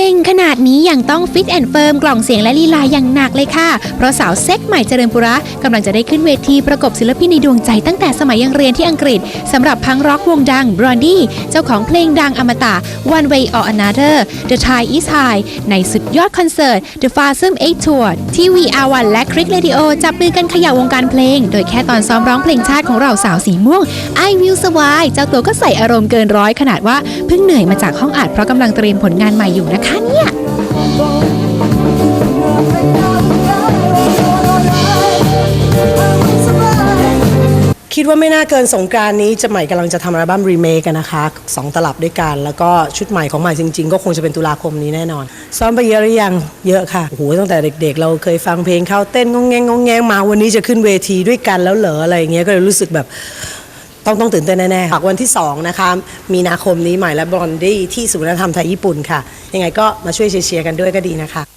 เก่งขนาดนี้ยังต้องฟิตแอนด์เฟิร์มกล่องเสียงและลีลาอย่างหนักเลยค่ะ เพราะสาวเซ็กใหม่เจริญปุระกำลังจะได้ขึ้นเวทีประกบศิลปินในดวงใจตั้งแต่สมัยยังเรียนที่อังกฤษสำหรับพังร็อกวงดัง b r o n d y เจ้าของเพลงดังอมตะ One Way or Another The Thai is High ในสุดยอดคอนเสิร์ต The Phasm 8 Tour ที่ VR1 และ Click Radio จับมือกันเขย่าวงการเพลง โดยแค่ตอนซ้อมร้องเพลงชาติของเราสาวสีม่วง I Will Survive เจ้าตัวก็ใส่อารมณ์เกินร้อยขนาดว่าเพิ่งเหนื่อยมาจากห้องอัดเพราะกำลังเตรียมผลงานใหม่อยู่นะคะเนี่ยคิดว่าไม่น่าเกินสงกรานนี้จะใหม่กำลังจะทำอัลบั้มรีเมคกันนะคะสองตลับด้วยกัน แล้วก็ชุดใหม่ของใหม่จริง ๆ ก็คงจะเป็นตุลาคมนี้แน่นอน ซ้อมไปเยอะหรือยังเยอะค่ะโอ้โหตั้งแต่เด็ก ๆ เราเคยฟังเพลงเขาเต้นงงแงงงงแงงมาวันนี้จะขึ้นเวทีด้วยกันแล้วเหรออะไรอย่างเงี้ยก็เลยรู้สึกแบบ ต้องต้องตื่นเต้นแน่ๆฝากวันที่ 2 นะคะ มีนาคมนี้ใหม่และบรอนดี้ที่ศูนย์วัฒนธรรมไทยญี่ปุ่นค่ะ ยังไงก็มาช่วยเชียร์ๆกันด้วยก็ดีนะคะ